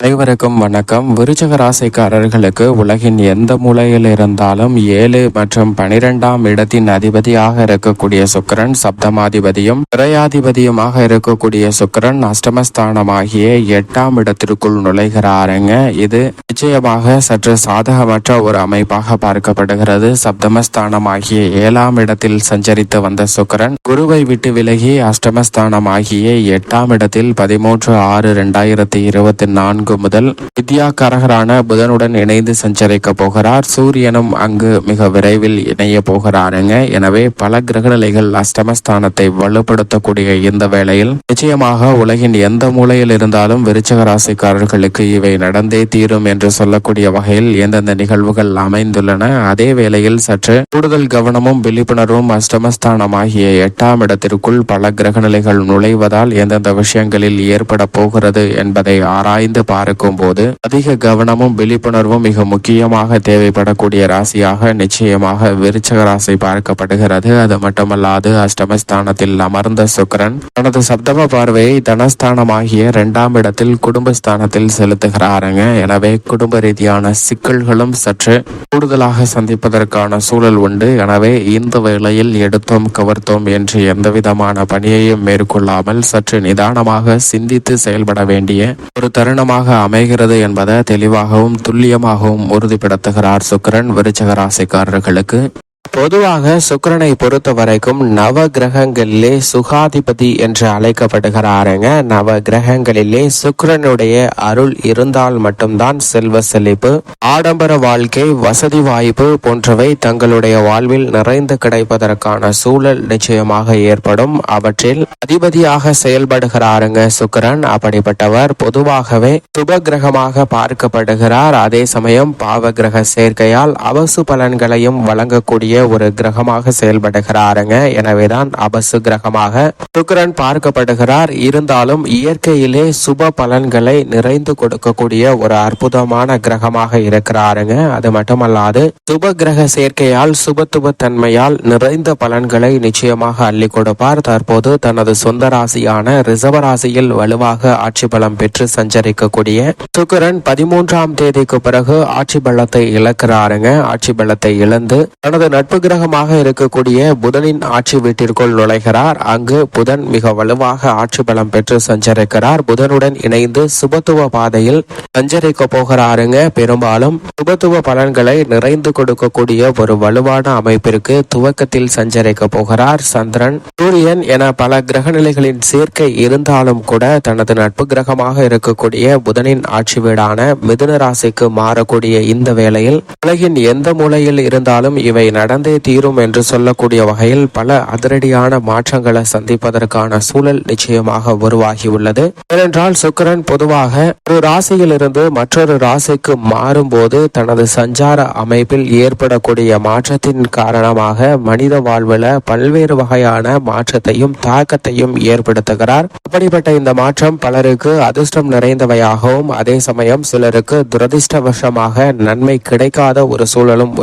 அனைவருக்கும் வணக்கம். விருச்சக ராசிக்காரர்களுக்கு உலகின் எந்த மூலையில் இருந்தாலும் ஏழு மற்றும் பனிரெண்டாம் இடத்தின் அதிபதியாக இருக்கக்கூடிய சுக்கிரன் சப்தமாதிபதியும் திரையாதிபதியுமாக இருக்கக்கூடிய சுக்கிரன் அஷ்டமஸ்தானமாகிய எட்டாம் இடத்திற்குள் நுழைகிறாருங்க. இது நிச்சயமாக சற்று சாதகமற்ற ஒரு அமைப்பாக பார்க்கப்படுகிறது. சப்தமஸ்தானமாகிய ஏழாம் இடத்தில் சஞ்சரித்து வந்த சுக்கிரன் குருவை விட்டு விலகி அஷ்டமஸ்தானமாகிய எட்டாம் இடத்தில் பதிமூன்று ஆறு இரண்டாயிரத்தி இருபத்தி நான்கு முதல் வித்யாகாரகரான புதனுடன் இணைந்து சஞ்சரிக்க போகிறார். சூரியனும் அங்கு மிக விரைவில் இணைய போகிறாருங்க. எனவே பல கிரகநிலைகள் அஷ்டமஸ்தானத்தை வலுப்படுத்தக்கூடிய இந்த வேளையில் நிச்சயமாக உலகின் எந்த மூலையில் இருந்தாலும் விருச்சக ராசிக்காரர்களுக்கு இவை நடந்தே தீரும் என்று சொல்லக்கூடிய வகையில் எந்தெந்த நிகழ்வுகள் அமைந்துள்ளன. அதே வேளையில் சற்று கூடுதல் கவனமும் விழிப்புணர்வும் அஷ்டமஸ்தானம் ஆகிய எட்டாம் இடத்திற்குள் பல கிரகநிலைகள் நுழைவதால் எந்தெந்த விஷயங்களில் ஏற்பட போகிறது என்பதை ஆராய்ந்து பார்க்கும் போது அதிக கவனமும் விழிப்புணர்வும் மிக முக்கியமாக தேவைப்படக்கூடிய ராசியாக நிச்சயமாக விருச்சக ராசி பார்க்கப்படுகிறது. அது மட்டுமல்லாது அஷ்டமஸ்தானத்தில் அமர்ந்த சுக்கிரன் தனது சப்தம பார்வையை தனஸ்தானமாகிய இரண்டாம் இடத்தில் குடும்பஸ்தானத்தில் செலுத்துகிறாருங்க. எனவே குடும்ப ரீதியான சிக்கல்களும் சற்று கூடுதலாக சந்திப்பதற்கான சூழல் உண்டு. எனவே இந்த வேளையில் எடுத்தோம் கவர்த்தோம் என்று எந்தவிதமான பணியையும் மேற்கொள்ளாமல் சற்று நிதானமாக சிந்தித்து செயல்பட வேண்டிய ஒரு தருணமாக அமைகிறது என்பதை தெளிவாகவும் துல்லியமாகவும் உறுதிப்படுத்துகிறார் சுக்கிரன் விருச்சக ராசிக்காரர்களுக்கு. பொதுவாக சுக்கிரனை பொறுத்த வரைக்கும் நவ கிரகங்களிலே சுகாதிபதி என்று அழைக்கப்படுகிறாருங்க. நவ கிரகங்களிலே சுக்கிரனுடைய அருள் இருந்தால் மட்டும்தான் செல்வ செழிப்பு ஆடம்பர வாழ்க்கை வசதி வாய்ப்பு போன்றவை தங்களுடைய வாழ்வில் நிறைந்து கிடைப்பதற்கான சூழல் நிச்சயமாக ஏற்படும். அவற்றில் அதிபதியாக செயல்படுகிறாருங்க சுக்கிரன். அப்படிப்பட்டவர் பொதுவாகவே சுப கிரகமாக பார்க்கப்படுகிறார். அதே சமயம் பாவ கிரக சேர்க்கையால் அவசு பலன்களையும் வழங்கக்கூடிய ஒரு கிரகமாக செயல்படுகிறாருங்க. எனவேதான் அபசு கிரகமாக சுக்கரன் பார்க்கப்படுகிறார். இருந்தாலும் இயற்கையிலே சுப பலன்களை நிறைந்து கொடுக்கக்கூடிய ஒரு அற்புதமான கிரகமாக இருக்கிறாருங்க. அது மட்டுமல்லாது சுப கிரக சேர்க்கையால் சுபத்துவ தன்மையால் நிறைந்த பலன்களை நிச்சயமாக அள்ளி கொடுப்பார். தற்போது தனது சொந்த ராசியான ரிசர்வ ராசியில் வலுவாக ஆட்சி பலம் பெற்று சஞ்சரிக்கக்கூடிய சுக்கரன் பதிமூன்றாம் தேதிக்கு பிறகு ஆட்சி பலத்தை இழக்கிறாருங்க. ஆட்சி பலத்தை இழந்து தனது நட்பு கிரகமாக இருக்கக்கூடிய புதனின் ஆட்சி வீட்டிற்குள் நுழைகிறார். அங்கு புதன் மிக வலுவாக ஆட்சி பலம் பெற்று சஞ்சரிக்கிறார். புதனுடன் இணைந்து சுபத்துவ பாதையில் சஞ்சரிக்க போகிறாருங்க. பெரும்பாலும் சுபத்துவ பலன்களை நிறைந்து கொடுக்கக்கூடிய ஒரு வலுவான அமைப்பிற்கு துவக்கத்தில் சஞ்சரிக்க போகிறார். சந்திரன் சூரியன் என பல கிரகநிலைகளின் சேர்க்கை இருந்தாலும் கூட தனது நட்பு கிரகமாக இருக்கக்கூடிய புதனின் ஆட்சி வீடான மிதுன ராசிக்கு மாறக்கூடிய இந்த வேளையில் உலகின் எந்த மூலையில் இருந்தாலும் இவை நட நடந்தே தீரும் என்று சொல்லக்கூடிய வகையில் பல அதிரடியான மாற்றங்களை சந்திப்பதற்கான சூழல் நிச்சயமாக உருவாகியுள்ளது. ஏனென்றால் சுக்கிரன் பொதுவாக ஒரு ராசியிலிருந்து மற்றொரு ராசிக்கு மாறும்போது தனது சஞ்சார அமைப்பில் ஏற்படக்கூடிய மாற்றத்தின் காரணமாக மனித வாழ்வில் பல்வேறு வகையான மாற்றத்தையும் தாக்கத்தையும் ஏற்படுத்துகிறார். அப்படிப்பட்ட இந்த மாற்றம் பலருக்கு அதிர்ஷ்டம் நிறைந்தவையாகவும் அதே சமயம் சிலருக்கு துரதிர்ஷ்டவசமாக நன்மை கிடைக்காத ஒரு சூழலும்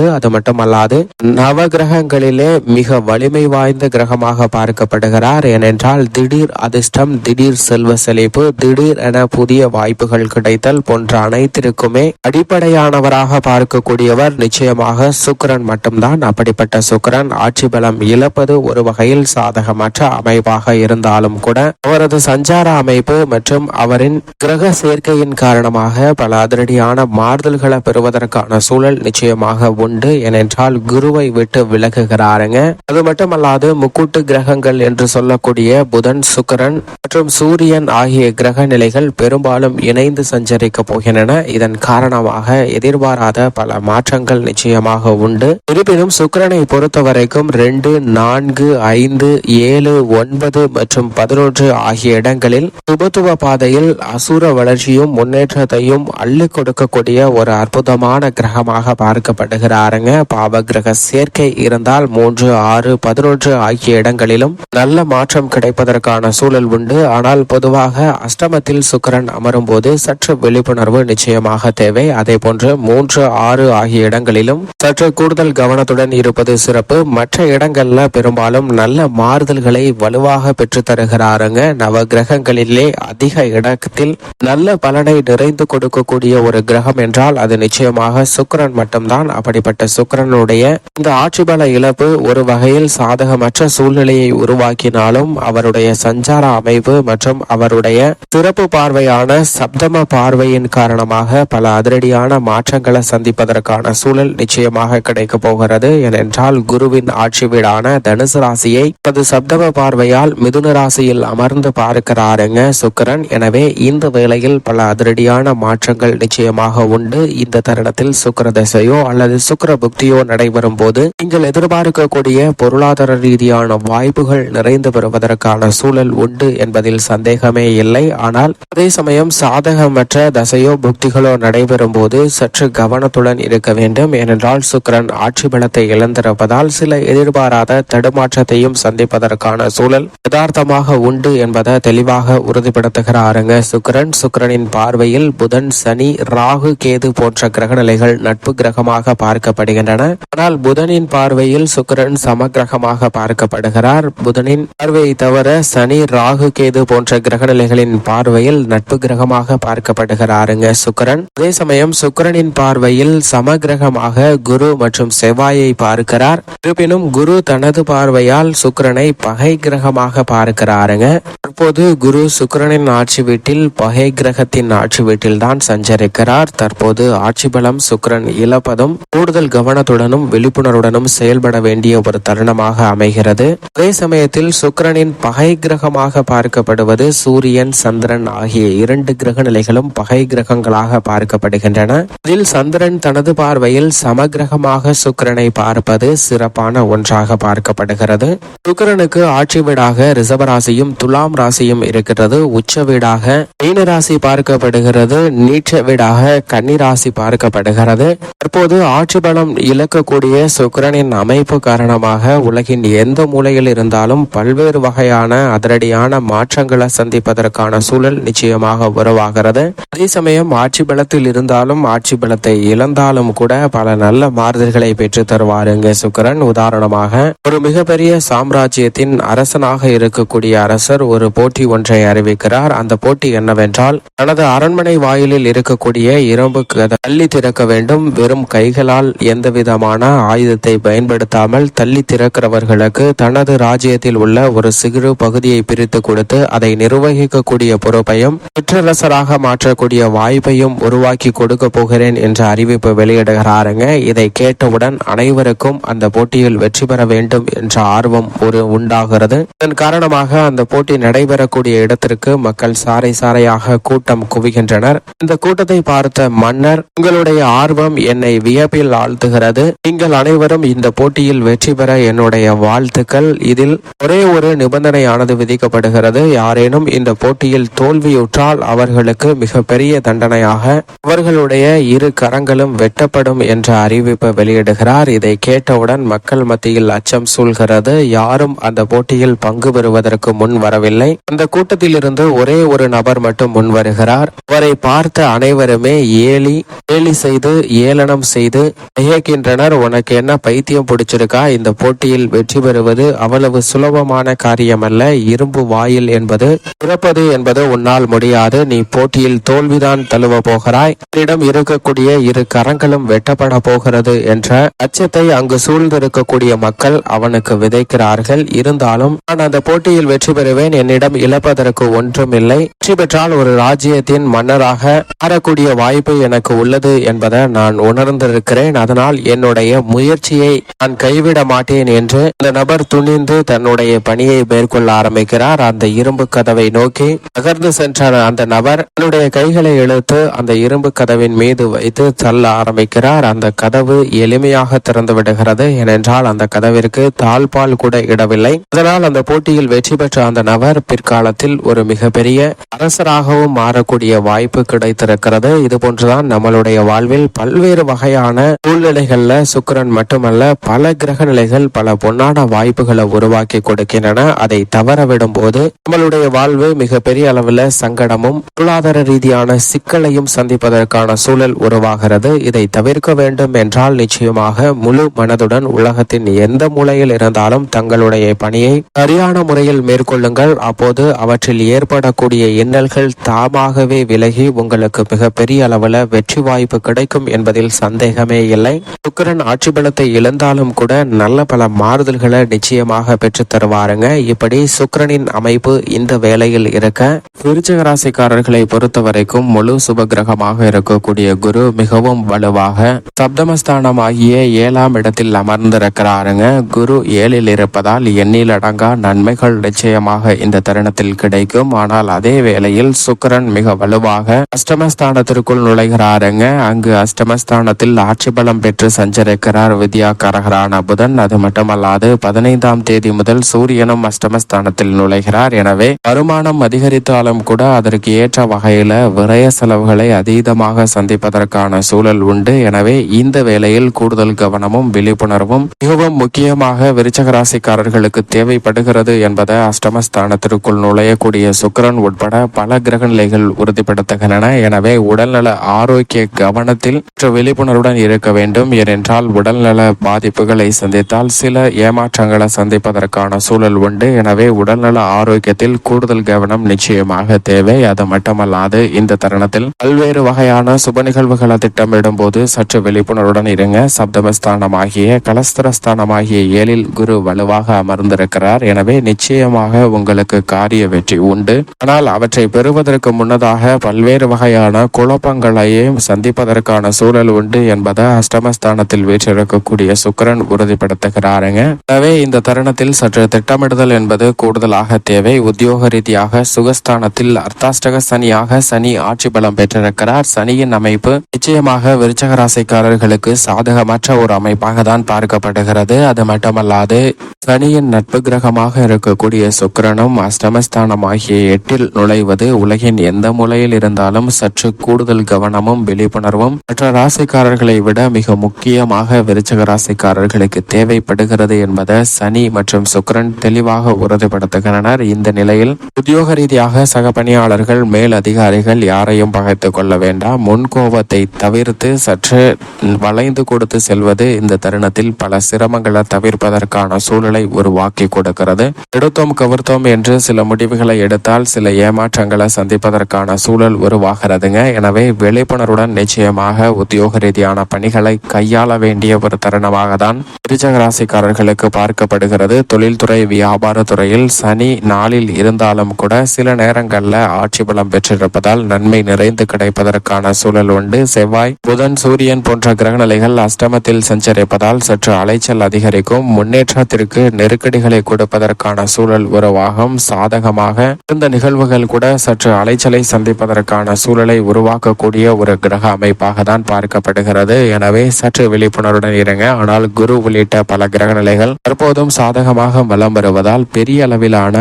உருவாகுகிறது அது மட்டுமல்லாது நவ கிரகங்களிலே மிக வலிமை வாய்ந்த கிரகமாக பார்க்கப்படுகிறார். ஏனென்றால் திடீர் அதிர்ஷ்டம் திடீர் செல்வ செழிப்பு திடீர் என புதிய வாய்ப்புகள் கிடைத்தல் போன்ற அனைத்திற்குமே அடிப்படையானவராக பார்க்கக்கூடியவர் நிச்சயமாக சுக்கிரன் மட்டும்தான். அப்படிப்பட்ட சுக்கிரன் ஆட்சி பலம் இழப்பது ஒரு வகையில் சாதகமற்ற அமைப்பாக இருந்தாலும் கூட அவரது சஞ்சார அமைப்பு மற்றும் அவரின் கிரக சேர்க்கையின் காரணமாக பல அதிரடியான மாறுதல்களை பெறுவதற்கான சூழல் நிச்சயமாக உண்டு. ஏனென்றால் குருவை விட்டு விலகுகிறாருங்க. அது மட்டுமல்லாது முக்கூட்டு கிரகங்கள் என்று சொல்லக்கூடிய புதன் சுக்கிரன் மற்றும் சூரியன் ஆகிய கிரக நிலைகள் பெரும்பாலும் இணைந்து சஞ்சரிக்க போகின்றன. இதன் காரணமாக எதிர்பாராத பல மாற்றங்கள் நிச்சயமாக உண்டு. இருப்பினும் சுக்கிரனை பொறுத்த வரைக்கும் ரெண்டு நான்கு ஐந்து ஏழு ஒன்பது மற்றும் பதினொன்று ஆகிய இடங்களில் சுபத்துவ பாதையில் அசுர வளர்ச்சியும் முன்னேற்றத்தையும் அள்ளி கொடுக்கக்கூடிய ஒரு அற்புதமான கிரகமாக பார்க்கப்படுகிறார். குறிப்பிடுகிறாருங்க பாவகிரக சேர்க்கை இருந்தால் மூன்று ஆறு பதினொன்று ஆகிய இடங்களிலும் நல்ல மாற்றம் கிடைப்பதற்கான சூழல் உண்டு. ஆனால் பொதுவாக அஷ்டமத்தில் சுக்கரன் அமரும் போது சற்று விழிப்புணர்வு நிச்சயமாக தேவை. அதே போன்று மூன்று ஆறு ஆகிய இடங்களிலும் சற்று கூடுதல் கவனத்துடன் இருப்பது சிறப்பு. மற்ற இடங்கள்ல பெரும்பாலும் நல்ல மாறுதல்களை வலுவாக பெற்று தருகிறாருங்க. நவ கிரகங்களிலே அதிக இடத்தில் நல்ல பலனை நிறைந்து கொடுக்கக்கூடிய ஒரு கிரகம் என்றால் அது நிச்சயமாக சுக்கரன் மட்டும்தான். அப்படிப்பட்ட சுக்கிரனுடைய இந்த ஆட்சிபல இழப்பு ஒரு வகையில் சாதகமற்ற சூழ்நிலையை உருவாக்கினாலும் அவருடைய சஞ்சார அமைப்பு மற்றும் அவருடைய சிறப்பு பார்வையான சப்தம பார்வையின் காரணமாக பல அதிரடியான மாற்றங்களை சந்திப்பதற்கான சூழல் நிச்சயமாக கிடைக்க போகிறது. ஏனென்றால் குருவின் ஆட்சி வீடான தனுசு ராசியை தனது சப்தம பார்வையால் மிதுன ராசியில் அமர்ந்து பார்க்கிறாருங்க சுக்கிரன். எனவே இந்த வேளையில் பல அதிரடியான மாற்றங்கள் நிச்சயமாக உண்டு. இந்த தருணத்தில் சுக்கர தசையோ அல்லது சுக் சுக்கர புக்தியோ நடைபெறும் போது நீங்கள் எதிர்பார்க்கக்கூடிய பொருளாதார ரீதியான வாய்ப்புகள் நிறைந்து பெறுவதற்கான சூழல் உண்டு என்பதில் சந்தேகமே இல்லை. ஆனால் அதே சமயம் சாதகமற்ற தசையோ புக்திகளோ நடைபெறும் போது சற்று கவனத்துடன் இருக்க வேண்டும். ஏனென்றால் சுக்கிரன் ஆட்சி பலத்தை இழந்திருப்பதால் சில எதிர்பாராத தடுமாற்றத்தையும் சந்திப்பதற்கான சூழல் யதார்த்தமாக உண்டு என்பதை தெளிவாக உறுதிப்படுத்துகிறாருங்க சுக்கிரன். சுக்கிரனின் பார்வையில் புதன் சனி ராகு கேது போன்ற கிரகநிலைகள் நட்பு கிரகமாக பார்க்க பார்க்கப்படுகின்றன. ஆனால் புதனின் பார்வையில் சுக்கரன் சமகிரகமாக பார்க்கப்படுகிறார். புதனின் பார்வையை தவிர சனி ராகு கேது போன்ற கிரகநிலைகளின் பார்வையில் நட்பு கிரகமாக பார்க்கப்படுகிறாருங்க சுக்கரன். அதே சமயம் சுக்கரனின் பார்வையில் சமகிரகமாக குரு மற்றும் செவ்வாயை பார்க்கிறார். இருப்பினும் குரு தனது பார்வையால் சுக்கரனை பகை கிரகமாக பார்க்கிறாருங்க. தற்போது குரு சுக்கரனின் ஆட்சி வீட்டில் பகை கிரகத்தின் ஆட்சி வீட்டில் தான் சஞ்சரிக்கிறார். தற்போது ஆட்சி பலம் சுக்கரன் இழப்பதும் கூட கூடுதல் கவனத்துடனும் விழிப்புணர்வுடனும் செயல்பட வேண்டிய ஒரு தருணமாக அமைகிறது. அதே சமயத்தில் சுக்கரனின் பகை கிரகமாக பார்க்கப்படுவது சூரியன் சந்திரன் ஆகிய இரண்டு கிரக நிலைகளும் பகை கிரகங்களாக பார்க்கப்படுகின்றன. இதில் சந்திரன் தனது பார்வையில் சமகிரகமாக சுக்கிரனை பார்ப்பது சிறப்பான ஒன்றாக பார்க்கப்படுகிறது. சுக்கிரனுக்கு ஆட்சி வீடாக ரிஷபராசியும் துலாம் ராசியும் இருக்கிறது. உச்ச வீடாக மீன ராசி பார்க்கப்படுகிறது. நீச்ச வீடாக கன்னி ராசி பார்க்கப்படுகிறது. தற்போது ஆட்சி பலம் இழக்கக்கூடிய சுக்கிரனின் அமைப்பு காரணமாக உலகின் எந்த மூலையில் இருந்தாலும் பல்வேறு வகையான அதிரடியான மாற்றங்களை சந்திப்பதற்கான சூழல் நிச்சயமாக உருவாகிறது. அதே சமயம் ஆட்சி பலத்தில் இருந்தாலும் ஆட்சி பலத்தை இழந்தாலும் கூட பல நல்ல மாறுதல்களை பெற்று தருவாருங்க சுக்கிரன். உதாரணமாக ஒரு மிகப்பெரிய சாம்ராஜ்யத்தின் அரசனாக இருக்கக்கூடிய அரசர் ஒரு போட்டி ஒன்றை அறிவிக்கிறார். அந்த போட்டி என்னவென்றால் தனது அரண்மனை வாயிலில் இருக்கக்கூடிய இரும்பு கதை தள்ளி திறக்க வேண்டும். வெறும் கைகளால் எந்த விதமான ஆயுதத்தை பயன்படுத்தாமல் தள்ளி திறக்கிறவர்களுக்கு தனது ராஜ்யத்தில் உள்ள ஒரு சிறு பகுதியை பிரித்து கொடுத்து அதை நிர்வகிக்கக்கூடிய பொறுப்பையும் சிற்றரசராக மாற்றக்கூடிய வாய்ப்பையும் உருவாக்கி கொடுக்க போகிறேன் என்ற அறிவிப்பு வெளியிடுகிறாருங்க. இதை கேட்டவுடன் அனைவருக்கும் அந்த போட்டியில் வெற்றி பெற வேண்டும் என்ற ஆர்வம் ஒரு உண்டாகிறது. இதன் காரணமாக அந்த போட்டி நடைபெறக்கூடிய இடத்திற்கு மக்கள் சாறை சாறையாக கூட்டம் குவிகின்றனர். இந்த கூட்டத்தை பார்த்த மன்னர் உங்களுடைய ஆர்வம் என்னை வியப்பில் வாழ்த்துகிறது. நீங்கள் அனைவரும் இந்த போட்டியில் வெற்றி பெற என்னுடைய வாழ்த்துக்கள். இதில் ஒரே ஒரு நிபந்தனையானது விதிக்கப்படுகிறது. யாரேனும் இந்த போட்டியில் தோல்வியுற்றால் அவர்களுக்கு மிக பெரிய தண்டனையாக அவர்களுடைய இரு கரங்களும் வெட்டப்படும் என்ற அறிவிப்பை வெளியிடுகிறார். இதை கேட்டவுடன் மக்கள் மத்தியில் அச்சம் சூழ்கிறது. யாரும் அந்த போட்டியில் பங்கு பெறுவதற்கு முன் வரவில்லை. அந்த கூட்டத்திலிருந்து ஒரே ஒரு நபர் மட்டும் முன் வருகிறார். அவரை பார்த்த அனைவருமே ஏலி ஏலி செய்து ஏளனம் செய்து இயக்கின்றனர். உனக்கு என்ன பைத்தியம் பிடிச்சிருக்கா? இந்த போட்டியில் வெற்றி பெறுவது அவ்வளவு சுலபமான காரியமல்ல. இரும்பு வாயில் என்பது பிறப்பது என்பது உன்னால் முடியாது. நீ போட்டியில் தோல்விதான் தழுவ போகிறாய். என்னிடம் இருக்கக்கூடிய இரு கரங்களும் வெட்டப்பட போகிறது என்ற அச்சத்தை அங்கு சூழ்ந்திருக்கக்கூடிய மக்கள் அவனுக்கு விதைக்கிறார்கள். இருந்தாலும் நான் அந்த போட்டியில் வெற்றி பெறுவேன். என்னிடம் இழப்பதற்கு ஒன்றும் இல்லை வெற்றி பெற்றால் ஒரு ராஜ்யத்தின் மன்னராக மாறக்கூடிய வாய்ப்பு எனக்கு உள்ளது என்பதை நான் உணர்ந்திருக்கிறேன். அதனால் என்னுடைய முயற்சியை நான் கைவிட மாட்டேன் என்று இந்த நபர் துணிந்து தன்னுடைய பணியை மேற்கொள்ள ஆரம்பிக்கிறார். அந்த இரும்பு கதவை நோக்கி நகர்ந்து சென்ற அந்த நபர் தன்னுடைய கைகளை இழுத்து அந்த இரும்பு கதவின் மீது வைத்து தள்ள ஆரம்பிக்கிறார். அந்த கதவு எளிமையாக திறந்து விடுகிறது. ஏனென்றால் அந்த கதவிற்கு தாழ்பால் கூட இடவில்லை. அதனால் அந்த போட்டியில் வெற்றி பெற்ற அந்த நபர் பிற்காலத்தில் ஒரு மிகப்பெரிய அரசராகவும் மாறக்கூடிய வாய்ப்பு கிடைத்திருக்கிறது. இது போன்றுதான் நம்மளுடைய வாழ்வில் பல்வேறு வகையான சூழ்நிலைகளில் சுக்கரன் மட்டுமல்ல பல கிரக நிலைகள் பல பொன்னான வாய்ப்புகளை உருவாக்கி கொடுக்கின்றன. அதை தவற விடும் போது நம்மளுடைய வாழ்வு மிகப்பெரிய அளவில் சங்கடமும் பொருளாதார ரீதியான சிக்கலையும் சந்திப்பதற்கான சூழல் உருவாகிறது. இதை தவிர்க்க வேண்டும் என்றால் நிச்சயமாக முழு மனதுடன் உலகத்தின் எந்த மூலையில் இருந்தாலும் தங்களுடைய பணியை சரியான முறையில் மேற்கொள்ளுங்கள். அப்போது அவற்றில் ஏற்படக்கூடிய இன்னல்கள் தாமாகவே விலகி உங்களுக்கு மிகப்பெரிய அளவில் வெற்றி வாய்ப்பு கிடைக்கும் என்பதில் சந்தேகமே இல்லை. சுக்கரன் ஆட்சி பலத்தை இழந்தாலும் கூட நல்ல பல மாறுதல்களை நிச்சயமாக பெற்று தருவாருங்க. இப்படி சுக்கிரனின் அமைப்பு இந்த வேலையில் இருக்க விருச்சிக ராசிக்காரர்களை பொறுத்த வரைக்கும் முழு சுப கிரகமாக இருக்கக்கூடிய குரு மிகவும் வலுவாக சப்தமஸ்தானம் ஆகிய ஏழாம் இடத்தில் அமர்ந்திருக்கிறாருங்க. குரு ஏழில் இருப்பதால் எண்ணில் அடங்கா நன்மைகள் நிச்சயமாக இந்த தருணத்தில் கிடைக்கும். ஆனால் அதே வேளையில் சுக்கிரன் மிக வலுவாக அஷ்டமஸ்தானத்திற்குள் நுழைகிறாருங்க. அங்கு அஷ்டமஸ்தானத்தில் ஆட்சி பலம் பெற்று சஞ்சரிக்கிறார் வித்யாகாரகரான புதன். அது மட்டுமல்லாது பதினைந்தாம் தேதி முதல் சூரியனும் அஷ்டமஸ்தானத்தில் நுழைகிறார். எனவே வருமானம் அதிகரித்தாலும் கூட அதற்கு ஏற்ற வகையில விரய செலவுகளை அதீதமாக சந்திப்பதற்கான சூழல் உண்டு. எனவே இந்த வேளையில் கூடுதல் கவனமும் விழிப்புணர்வும் மிகவும் முக்கியமாக விருச்சக ராசிக்காரர்களுக்கு தேவைப்படுகிறது என்பதை அஷ்டமஸ்தானத்திற்குள் நுழையக்கூடிய சுக்கிரன் உட்பட பல கிரக நிலைகள் உறுதிப்படுத்துகின்றன. எனவே உடல்நல ஆரோக்கிய கவனத்தில் விழிப்புணர்வுடன் இருக்க வேண்டும். ஏனென்றால் உடல்நல பாதிப்புகளை சந்தித்தால் சில ஏமாற்றங்களை சந்திப்பதற்கான சூழல் உண்டு. எனவே உடல்நல ஆரோக்கியத்தில் கூடுதல் கவனம் நிச்சயமாக தேவை. அது மட்டுமல்லாது இந்த தருணத்தில் பல்வேறு வகையான சுப நிகழ்வுகளை திட்டமிடும் போது சற்று விழிப்புணர்வுடன் இருங்க. சப்தமஸ்தானமாகிய கலஸ்தரஸ்தானமாகிய ஏழில் குரு வலுவாக அமர்ந்திருக்கிறார். எனவே நிச்சயமாக உங்களுக்கு காரிய வெற்றி உண்டு. ஆனால் அவற்றை பெறுவதற்கு முன்னதாக பல்வேறு வகையான குழப்பங்களையும் சந்திப்பதற்கான சூழல் உண்டு என்பதை அஷ்டமஸ்தானத்தில் வீற்றிருக்கக்கூடிய சுக்கிரன் உறுதிப்படுத்துகிறாருங்க. எனவே இந்த தருணத்தில் சற்று திட்டமிடுதல் என்பது கூடுதலாக தேவை. உத்தியோக ரீதியாக சுகஸ்தானத்தில் அர்த்தாஷ்டக சனியாக சனி ஆட்சி பலம் பெற்றிருக்கிறார். சனியின் அமைப்பு நிச்சயமாக விருச்சக ராசிக்காரர்களுக்கு சாதகமற்ற ஒரு அமைப்பாக தான் பார்க்கப்படுகிறது. அது மட்டுமல்லாது சனியின் நட்பு கிரகமாக இருக்கக்கூடிய சுக்கரனும் அஷ்டமஸ்தானம் ஆகிய எட்டில் நுழைவது உலகின் எந்த மூலையில் இருந்தாலும் சற்று கூடுதல் கவனமும் விழிப்புணர்வும் மற்ற ராசிக்காரர்களை விட மிக முக்கியமாக விருச்சக ராசிக்காரர்களுக்கு தேவைப்படுகிறது என்பதை சனி மற்றும் சுக்கிரன் தெளிவாக உறுதிப்படுத்துகின்றனர். இந்த நிலையில் உத்தியோக ரீதியாக சக பணியாளர்கள் மேல் அதிகாரிகள் யாரையும் பகைத்துக் கொள்ள வேண்டாம். முன்கோபத்தை தவிர்த்து சற்று வளைந்து கொடுத்து செல்வது இந்த தருணத்தில் பல சிரமங்களை தவிர்ப்பதற்கான சூழலை உருவாக்கி கொடுக்கிறது. எடுத்தோம் கவிர்த்தோம் என்று சில முடிவுகளை எடுத்தால் சில ஏமாற்றங்களை சந்திப்பதற்கான சூழல் உருவாகிறதுங்க. எனவே விழிப்புணர்வுடன் நிச்சயமாக உத்தியோக ரீதியான பணிகள் கையாள வேண்டிய ஒரு தருணமாக தான் விருச்சக ராசிக்காரர்களுக்கு பார்க்கப்படுகிறது. தொழில்துறை வியாபார துறையில் சனி நாளில் இருந்தாலும் கூட சில நேரங்களில் ஆட்சி பலம் பெற்றிருப்பதால் நன்மை நிறைந்து கிடைப்பதற்கான சூழல் உண்டு. செவ்வாய் புதன் சூரியன் போன்ற கிரகநிலைகள் அஷ்டமத்தில் சஞ்சரிப்பதால் சற்று அலைச்சல் அதிகரிக்கும். முன்னேற்றத்திற்கு நெருக்கடிகளை கொடுப்பதற்கான சூழல் உருவாகும். சாதகமாக இந்த நிகழ்வுகள் கூட சற்று அலைச்சலை சந்திப்பதற்கான சூழலை உருவாக்கக்கூடிய ஒரு கிரக அமைப்பாக தான் பார்க்கப்படுகிறது. என எனவே சற்று விழிப்புணர்வுடன் இருங்க. ஆனால் குரு உள்ளிட்ட பல கிரக நிலைகள் தற்போதும் சாதகமாக வலம் வருவதால் பெரிய அளவிலான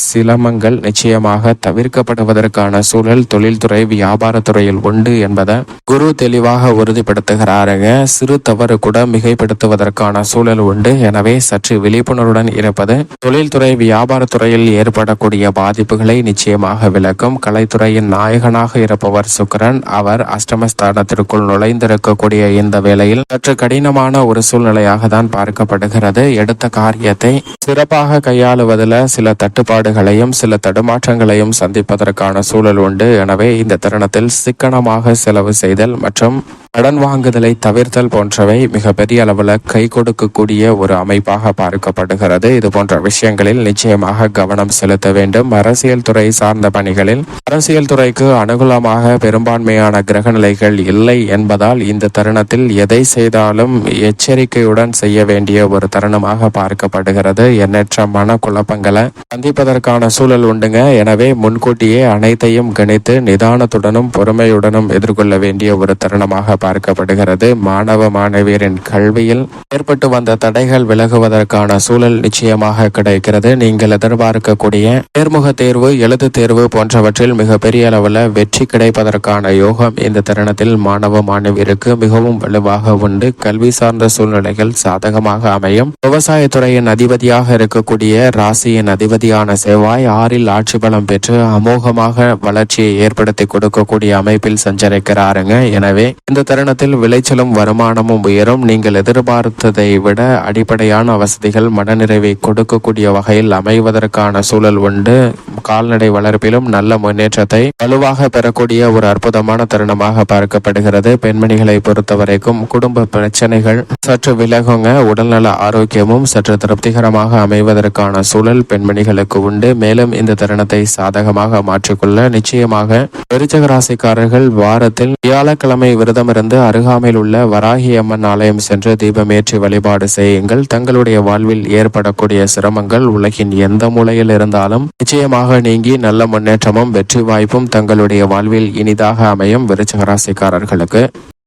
சிலமங்கள் நிச்சயமாக தவிர்க்கப்படுவதற்கான சூழல் தொழில்துறை வியாபாரத்துறையில் உண்டு என்பதை குரு தெளிவாக உறுதிப்படுத்துகிறாருங்க. சிறு தவறு கூட மிகைப்படுத்துவதற்கான சூழல் உண்டு. எனவே சற்று விழிப்புணர்வுடன் இருப்பது தொழில்துறை வியாபாரத்துறையில் ஏற்படக்கூடிய பாதிப்புகளை நிச்சயமாக விளக்கும். கலைத்துறையின் நாயகனாக இருப்பவர் சுக்கிரன். அவர் அஷ்டமஸ்தானத்திற்குள் நுழைந்திருக்கக்கூடிய இந்த வேளையில் சற்று கடினமான ஒரு சூழ்நிலையாக தான் பார்க்கப்படுகிறது. எடுத்த காரியத்தை சிறப்பாக கையாளுவதில் சில தட்டுப்பாடுகளையும் சில தடுமாற்றங்களையும் சந்திப்பதற்கான சூழல் உண்டு. எனவே இந்த தருணத்தில் சிக்கனமாக செலவு செய்தல் மற்றும் கடன் வாங்குதலை தவிர்த்தல் போன்றவை மிகப்பெரிய அளவில் கை கொடுக்கக்கூடிய ஒரு அமைப்பாக பார்க்கப்படுகிறது. இது போன்ற விஷயங்களில் நிச்சயமாக கவனம் செலுத்த வேண்டும். அரசியல் துறை சார்ந்த பணிகளில் அரசியல் துறைக்கு அனுகூலமாக பெரும்பான்மையான கிரக நிலைகள் இல்லை என்பதால் இந்த தருணத்தில் எதை செய்தாலும் எச்சரிக்கையுடன் செய்ய வேண்டிய ஒரு தருணமாக பார்க்கப்படுகிறது. எண்ணற்ற மன குழப்பங்களை சந்திப்பதற்கான சூழல் உண்டுங்க. எனவே முன்கூட்டியே அனைத்தையும் கணித்து நிதானத்துடனும் பொறுமையுடனும் எதிர்கொள்ள வேண்டிய ஒரு தருணமாக பார்க்கப்படுகிறது. மாணவ மாணவியரின் கல்வியில் ஏற்பட்டு வந்த தடைகள் விலகுவதற்கான சூழல் நிச்சயமாக கிடைக்கிறது. நீங்கள் எதிர்பார்க்கக்கூடிய நேர்முக தேர்வு எழுத்து தேர்வு போன்றவற்றில் மிகப்பெரிய அளவில் வெற்றி கிடைப்பதற்கான யோகம் இந்த தருணத்தில் மாணவ மாணவியருக்கு மிகவும் வலுவாக உண்டு. கல்வி சார்ந்த சூழ்நிலைகள் சாதகமாக அமையும். விவசாயத்துறையின் அதிபதியாக இருக்கக்கூடிய ராசியின் அதிபதியான செவ்வாய் ஆறில் ஆட்சி பலம் பெற்று அமோகமாக வளர்ச்சியை ஏற்படுத்தி கொடுக்கக்கூடிய அமைப்பில் சஞ்சரிக்கிறாருங்க. எனவே இந்த தருணத்தில் விளைச்சலும் வருமானமும் உயரும். நீங்கள் எதிர்பார்த்ததை விட அடிப்படையான வசதிகள் மனநிறைவை கொடுக்கக்கூடிய வகையில் அமைவதற்கான சூழல் உண்டு. கால்நடை வளர்ப்பிலும் நல்ல முன்னேற்றத்தை வலுவாக பெறக்கூடிய ஒரு அற்புதமான தருணமாக பார்க்கப்படுகிறது. பெண்மணிகளை பொறுத்தவரைக்கும் குடும்ப பிரச்சனைகள் சற்று விலகுங்க. உடல்நல ஆரோக்கியமும் சற்று திருப்திகரமாக அமைவதற்கான சூழல் பெண்மணிகளுக்கு உண்டு. மேலும் இந்த தருணத்தை சாதகமாக மாற்றிக்கொள்ள நிச்சயமாக விருச்சக ராசிக்காரர்கள் வாரத்தில் வியாழக்கிழமை விரதம் தொடர்ந்து அருகாமையில் உள்ள வராகி அம்மன் ஆலயம் சென்று தீபமேற்றி வழிபாடு செய்யுங்கள். தங்களுடைய வாழ்வில் ஏற்படக்கூடிய சிரமங்கள் உலகின் எந்த மூலையில் இருந்தாலும் நிச்சயமாக நீங்கி நல்ல முன்னேற்றமும் வெற்றி வாய்ப்பும் தங்களுடைய வாழ்வில் இனிதாக அமையும் விருச்சகராசிக்காரர்களுக்கு